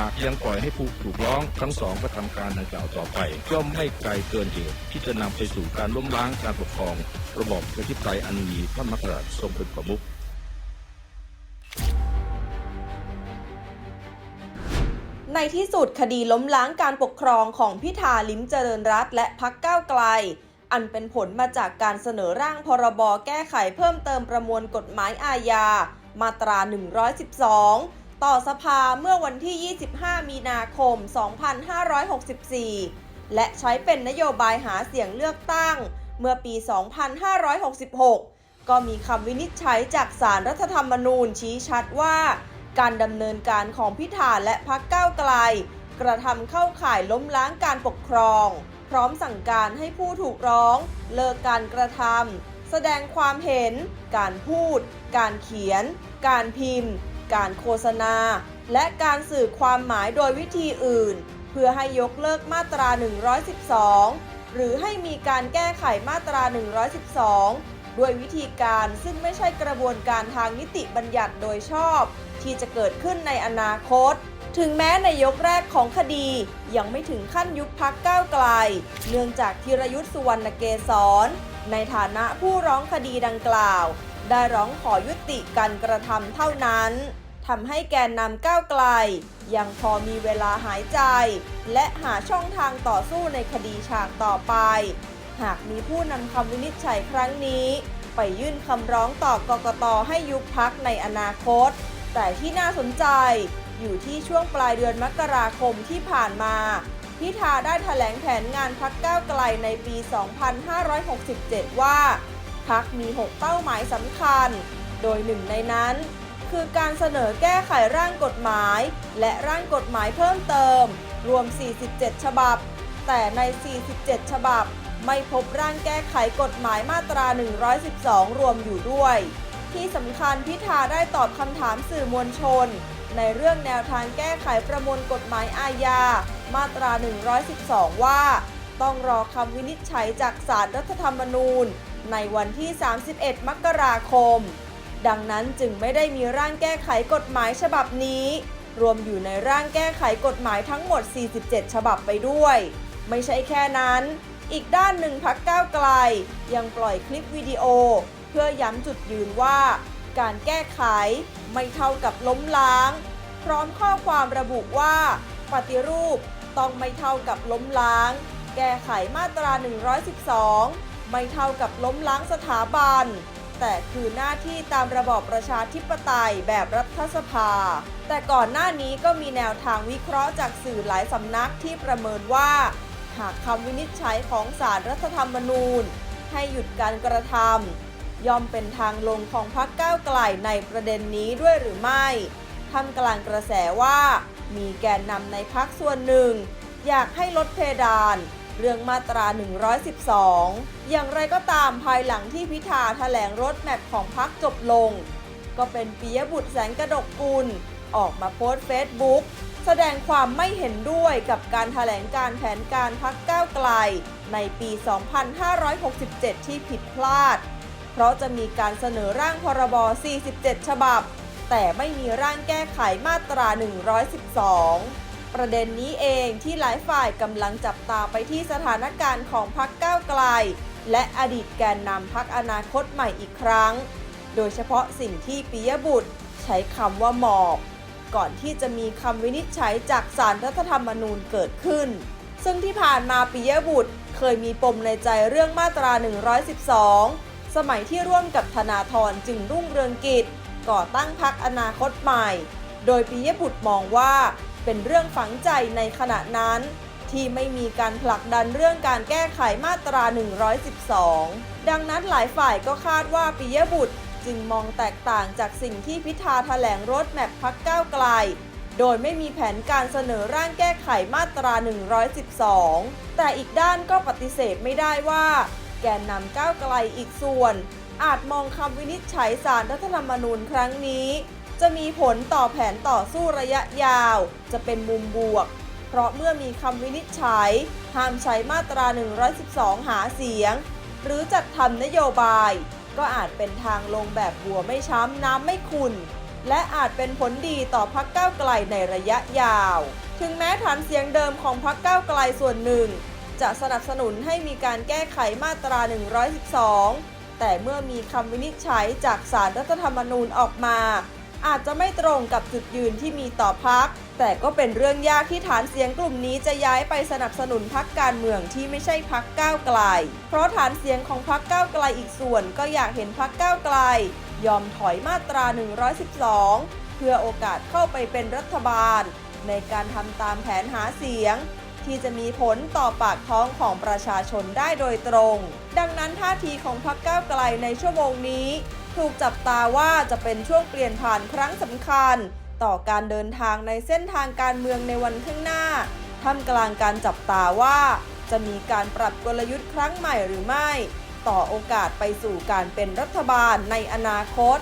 หากยังปล่อยให้ผู้ถูกร้องทั้งสองกระทำการดังกล่าวต่อไปย่อมไม่ไกลเกินเหตุที่จะนำไปสู่การล้มล้างการปกครอง ระบอบประชาธิปไตยอันมีพระมหากษัตริย์ทรงเป็นประมุขในที่สุดคดีล้มล้างการปกครองของพิธาลิ้มเจริญรัตและพักก้าวไกล อันเป็นผลมาจากการเสนอร่างพรบแก้ไขเพิ่มเติมประมวลกฎหมายอาญา มาตรา 112 ต่อสภาเมื่อวันที่ 25 มีนาคม 2564 และใช้เป็นนโยบายหาเสียงเลือกตั้ง เมื่อปี 2566 ก็มีคำวินิจฉัยจากสารรัฐธรรมนูญชี้ชัดว่า การดำเนินการของพิธาและพักก้าวไกล กระทำเข้าข่ายล้มล้างการปกครอง พร้อมสั่งการให้ผู้ถูกร้อง เลิกการกระทำแสดงความเห็น การพูด การเขียน การพิมพ์ การโฆษณา และการสื่อความหมายโดยวิธีอื่น เพื่อให้ยกเลิกมาตรา 112 หรือให้มีการแก้ไขมาตรา 112 ด้วยวิธีการซึ่งไม่ใช่กระบวนการทางนิติบัญญัติโดยชอบ ที่จะเกิดขึ้นในอนาคตถึงแม้ในยกแรกของคดียังไม่ถึงขั้นยุบพักก้าวไกล เนื่องจากธีรยุทธ์สุวรรณเกษรในฐานะผู้ร้องคดีดังกล่าว ได้ร้องขอยุติการกระทำเท่านั้นทำให้แกนนำก้าวไกล ยังพอมีเวลาหายใจ และหาช่องทางต่อสู้ในคดีฉากต่อไป หากมีผู้นำคำวินิจฉัยครั้งนี้ ไปยื่นคำร้องต่อกกตให้ยุบพักในอนาคต แต่ที่น่าสนใจอยู่ที่ช่วงปลายเดือนมกราคมที่ผ่านมาพิธาได้ถแถลงแผนงานพักก้าวไกลในปี 2567 ว่า พักมี 6 เป้าหมายสำคัญ โดยหนึ่งในนั้น คือการเสนอแก้ไขร่างกฎหมาย และร่างกฎหมายเพิ่มเติม รวม 47 ฉบับ แต่ใน 47 ฉบับ ไม่พบร่างแก้ไขกฎหมายมาตรา 112 รวมอยู่ด้วย ที่สำคัญพิธาได้ตอบคำถามสื่อมวลชน ในเรื่องแนวทางแก้ไขประมวลกฎหมายอาญา มาตรา 112 ว่าต้องรอคำวินิจฉัยจากศาลรรัฐธรรมนูญ ในวันที่ 31 มกราคม ดังนั้นจึงไม่ได้มีร่างแก้ไขกฎหมายฉบับนี้ รวมอยู่ในร่างแก้ไขกฎหมายทั้งหมด 47 ฉบับไปด้วย ไม่ใช่แค่นั้น อีกด้านหนึ่งพักก้าวไกล ยังปล่อยคลิปวิดีโอ เพื่อย้ำจุดยืนว่า การแก้ไขไม่เท่ากับล้มล้าง พร้อมข้อความระบุว่า ปฏิรูปต้องไม่เท่ากับล้มล้าง แก้ไขมาตรา 112 ไม่เท่ากับล้มล้างสถาบัน แต่คือหน้าที่ตามระบอบประชาธิปไตยแบบรัฐสภา แต่ก่อนหน้านี้ก็มีแนวทางวิเคราะห์จากสื่อหลายสำนักที่ประเมินว่า หากคำวินิจฉัยของศาลรรัฐธรรมนูญ ให้หยุดการกระทำย่อมเป็นทางลงของพรรคก้าวไกลในประเด็นนี้ด้วยหรือไม่ท่ามกลางกระแสว่า มีแกนนำในพักส่วนหนึ่ง อยากให้ลดเพดาน เรื่องมาตรา 112 อย่างไรก็ตามภายหลังที่พิธาแถลงรถแมพของพักจบลง ก็เป็นปิยบุตรแสงกระดกกุล ออกมาโพสต์เฟซบุ๊กแสดงความไม่เห็นด้วยกับการแถลงการแผนการพักก้าวไกล ในปี 2567 ที่ผิดพลาด เพราะจะมีการเสนอร่างพรบ 47 ฉบับ แต่ไม่มีร่างแก้ไขมาตรา 112 ประเด็นนี้เองที่หลายฝ่ายกำลังจับตาไปที่สถานการณ์ของพักก้าวไกล และอดีตแกนนำพักอนาคตใหม่อีกครั้ง โดยเฉพาะสิ่งที่ปิยบุตร ใช้คำว่าหมอบ ก่อนที่จะมีคำวินิจฉัยจากสารรัฐธรรมนูญเกิดขึ้น ซึ่งที่ผ่านมาปิยบุตร เคยมีปมในใจเรื่องมาตรา 112 สมัยที่ร่วมกับธนาธรจึงรุ่งเรืองกิจ ก่อตั้งพักอนาคตใหม่ โดยปิยบุตรมองว่า เป็นเรื่องฝังใจในขณะนั้น ที่ไม่มีการผลักดันเรื่องการแก้ไขมาตรา 112 ดังนั้นหลายฝ่ายก็คาดว่าปิยบุตรจึงมองแตกต่างจากสิ่งที่พิธาแถลงรถแมพพักก้าวไกล โดยไม่มีแผนการเสนอร่างแก้ไขมาตรา 112 แต่อีกด้านก็ปฏิเสธไม่ได้ว่า แกนนำก้าวไกลอีกส่วน อาจมองคำวินิจฉัยสารรัฐธรรมนูญครั้งนี้ จะมีผลต่อแผนต่อสู้ระยะยาว จะเป็นมุมบวก เพราะเมื่อมีคำวินิจฉัย ห้ามใช้มาตรา 112 หาเสียง หรือจัดทำนโยบาย ก็อาจเป็นทางลงแบบบัวไม่ช้ำน้ำไม่ขุ่นและอาจเป็นผลดีต่อพักก้าวไกลในระยะยาว ถึงแม้ฐานเสียงเดิมของพักก้าวไกลส่วนหนึ่ง จะสนับสนุนให้มีการแก้ไขมาตรา 112 แต่เมื่อมีคำวินิจฉัยจากสารรัฐธรรมนูญออกมา อาจจะไม่ตรงกับจุดยืนที่มีต่อพัก แต่ก็เป็นเรื่องยากที่ฐานเสียงกลุ่มนี้จะย้ายไปสนับสนุนพักการเมืองที่ไม่ใช่พักก้าวไกล เพราะฐานเสียงของพักก้าวไกลอีกส่วนก็อยากเห็นพักก้าวไกล ยอมถอยมาตรา 112 เพื่อโอกาสเข้าไปเป็นรัฐบาล ในการทำตามแผนหาเสียงที่จะมีผลต่อปากท้องของประชาชนได้โดยตรง ดังนั้นท่าทีของพรรคก้าวไกลในชั่วโมงนี้ ถูกจับตาว่าจะเป็นช่วงเปลี่ยนผ่านครั้งสำคัญ ต่อการเดินทางในเส้นทางการเมืองในวันข้างหน้าท่ามกลางการจับตาว่า จะมีการปรับกลยุทธ์ครั้งใหม่หรือไม่ ต่อโอกาสไปสู่การเป็นรัฐบาลในอนาคต